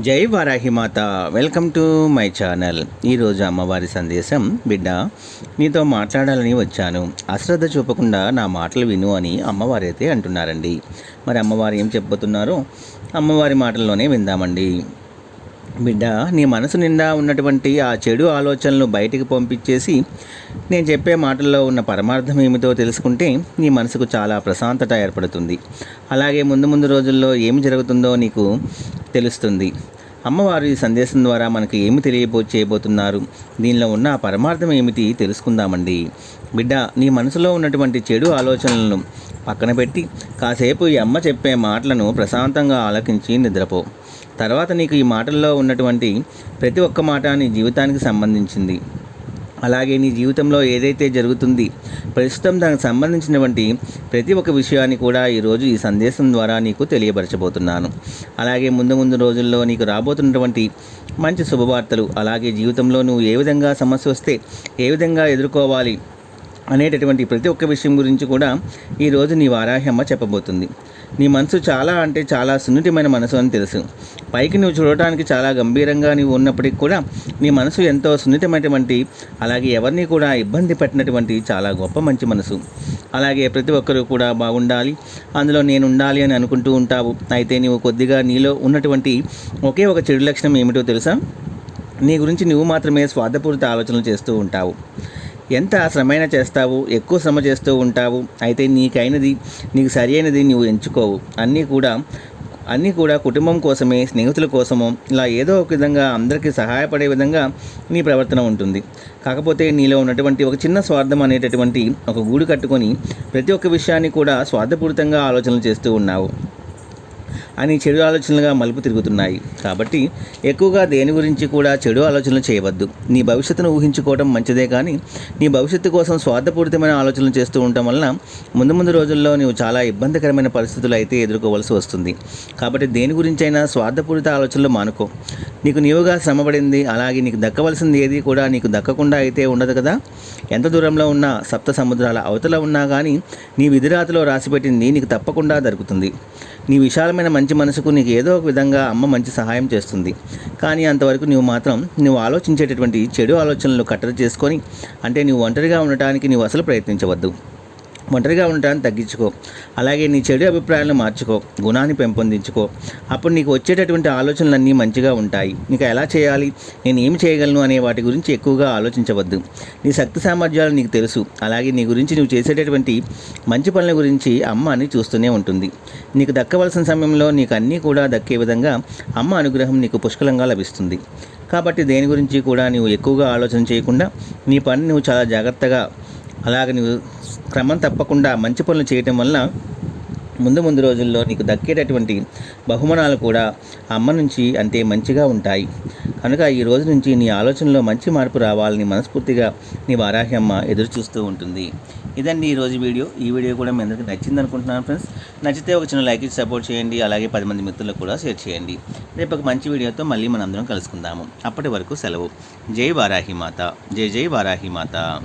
జై వారాహి మాత. Welcome to my channel. ఈరోజు అమ్మవారి సందేశం బిడ్డ నీతో మాట్లాడాలని వచ్చాను. అశ్రద్ధ చూపకుండా నా మాటలు విను అని అమ్మవారైతే అయితే అంటున్నారండి. మరి అమ్మవారు ఏం చెప్పబోతున్నారో అమ్మవారి మాటల్లోనే విందామండి. బిడ్డ నీ మనసు నిండా ఉన్నటువంటి ఆ చెడు ఆలోచనలు బయటికి పంపించేసి నేను చెప్పే మాటల్లో ఉన్న పరమార్థం ఏమిటో తెలుసుకుంటే నీ మనసుకు చాలా ప్రశాంతత ఏర్పడుతుంది. అలాగే ముందు ముందు రోజుల్లో ఏమి జరుగుతుందో నీకు తెలుస్తుంది. అమ్మవారు ఈ సందేశం ద్వారా మనకు ఏమి తెలియబో చేయబోతున్నారు? దీనిలో ఉన్న పరమార్థం ఏమిటి తెలుసుకుందామండి. బిడ్డ నీ మనసులో ఉన్నటువంటి చెడు ఆలోచనలను పక్కన పెట్టి కాసేపు ఈ అమ్మ చెప్పే మాటలను ప్రశాంతంగా ఆలకించి నిద్రపో. తర్వాత నీకు ఈ మాటల్లో ఉన్నటువంటి ప్రతి ఒక్క మాట నీ జీవితానికి సంబంధించింది. అలాగే నీ జీవితంలో ఏదైతే జరుగుతుంది ప్రస్తుతం దానికి సంబంధించినటువంటి ప్రతి ఒక్క విషయాన్ని కూడా ఈరోజు ఈ సందేశం ద్వారా నీకు తెలియపరచబోతున్నాను. అలాగే ముందు ముందు రోజుల్లో నీకు రాబోతున్నటువంటి మంచి శుభవార్తలు అలాగే జీవితంలో నువ్వు ఏ విధంగా సమస్య వస్తే ఏ విధంగా ఎదుర్కోవాలి అనేటటువంటి ప్రతి ఒక్క విషయం గురించి కూడా ఈరోజు నీ వారాహ్యమ్మ చెప్పబోతుంది. నీ మనసు చాలా అంటే చాలా సున్నితమైన మనసు అని తెలుసు. పైకి నువ్వు చూడటానికి చాలా గంభీరంగా నీవు ఉన్నప్పటికీ కూడా నీ మనసు ఎంతో సున్నితమైనటువంటి అలాగే ఎవరిని కూడా ఇబ్బంది పెట్టినటువంటి చాలా గొప్ప మంచి మనసు. అలాగే ప్రతి ఒక్కరూ కూడా బాగుండాలి. అందులో నేను ఉండాలి అని అనుకుంటూ ఉంటావు. అయితే నీవు కొద్దిగా నీలో ఉన్నటువంటి ఒకే ఒక చెడు లక్షణం ఏమిటో తెలుసా? నీ గురించి నువ్వు మాత్రమే స్వార్థపూరిత ఆలోచనలు చేస్తూ ఉంటావు. ఎంత శ్రమైనా చేస్తావు ఎక్కువ శ్రమ చేస్తూ ఉంటావు అయితే నీకైనది నీకు సరైనది నువ్వు ఎంచుకోవు. అన్నీ కూడా అన్నీ కూడా కుటుంబం కోసమే స్నేహితుల కోసమో ఇలా ఏదో ఒక విధంగా అందరికీ సహాయపడే విధంగా నీ ప్రవర్తన ఉంటుంది. కాకపోతే నీలో ఉన్నటువంటి ఒక చిన్న స్వార్థం అనేటటువంటి ఒక గూడు కట్టుకొని ప్రతి ఒక్క విషయాన్ని కూడా స్వార్థపూరితంగా ఆలోచనలు చేస్తూ ఉన్నావు. అని చెడు ఆలోచనలుగా మలుపు తిరుగుతున్నాయి. కాబట్టి ఎక్కువగా దేని గురించి కూడా చెడు ఆలోచనలు చేయవద్దు. నీ భవిష్యత్తును ఊహించుకోవడం మంచిదే కానీ నీ భవిష్యత్తు కోసం స్వార్థపూరితమైన ఆలోచనలు చేస్తూ ఉండటం వలన ముందు ముందు రోజుల్లో నీవు చాలా ఇబ్బందికరమైన పరిస్థితులు అయితే ఎదుర్కోవలసి వస్తుంది. కాబట్టి దేని గురించైనా స్వార్థపూరిత ఆలోచనలు మానుకో. నీకు నీవుగా శ్రమపడింది అలాగే నీకు దక్కవలసింది ఏది కూడా నీకు దక్కకుండా అయితే ఉండదు కదా. ఎంత దూరంలో ఉన్నా సప్త సముద్రాల అవతల ఉన్నా కానీ నీ విధిరాతలో రాసిపెట్టింది నీకు తప్పకుండా దొరుకుతుంది. నీ విశాలమైన మంచి మనసుకు నీకు ఏదో ఒక విధంగా అమ్మ మంచి సహాయం చేస్తుంది. కానీ అంతవరకు నువ్వు మాత్రం నువ్వు ఆలోచించేటటువంటి చెడు ఆలోచనలు కట్టడి చేసుకొని అంటే నువ్వు ఒంటరిగా ఉండటానికి నువ్వు అసలు ప్రయత్నించవద్దు. ఒంటరిగా ఉండటాన్ని తగ్గించుకో. అలాగే నీ చెడు అభిప్రాయాలను మార్చుకో. గుణాన్ని పెంపొందించుకో. అప్పుడు నీకు వచ్చేటటువంటి ఆలోచనలన్నీ మంచిగా ఉంటాయి. నీకు ఎలా చేయాలి? నేను ఏమి చేయగలను అనే వాటి గురించి ఎక్కువగా ఆలోచించవద్దు. నీ శక్తి సామర్థ్యాలు నీకు తెలుసు. అలాగే నీ గురించి నువ్వు చేసేటటువంటి మంచి పనుల గురించి అమ్మ అని చూస్తూనే ఉంటుంది. నీకు దక్కవలసిన సమయంలో నీకు అన్నీ కూడా దక్కే విధంగా అమ్మ అనుగ్రహం నీకు పుష్కలంగా లభిస్తుంది. కాబట్టి దేని గురించి కూడా నువ్వు ఎక్కువగా ఆలోచన చేయకుండా నీ పని నువ్వు చాలా జాగ్రత్తగా అలాగే నువ్వు క్రమం తప్పకుండా మంచి పనులు చేయటం వలన ముందు ముందు రోజుల్లో నీకు దక్కేటటువంటి బహుమానాలు కూడా అమ్మ నుంచి అంతే మంచిగా ఉంటాయి. కనుక ఈ రోజు నుంచి నీ ఆలోచనలో మంచి మార్పు రావాలని మనస్ఫూర్తిగా నీ వారాహి అమ్మ ఎదురు చూస్తూ ఉంటుంది. ఇదండి ఈ రోజు వీడియో. ఈ వీడియో కూడా మీ అందరికీ నచ్చింది అనుకుంటున్నాను ఫ్రెండ్స్. నచ్చితే ఒక చిన్న లైక్ ఇచ్చి సపోర్ట్ చేయండి. అలాగే పది మంది మిత్రులకు కూడా షేర్ చేయండి. రేపు ఒక మంచి వీడియోతో మళ్ళీ మనందరం కలుసుకుందాము. అప్పటి వరకు సెలవు. జై వారాహి మాత. జై జై వారాహి మాత.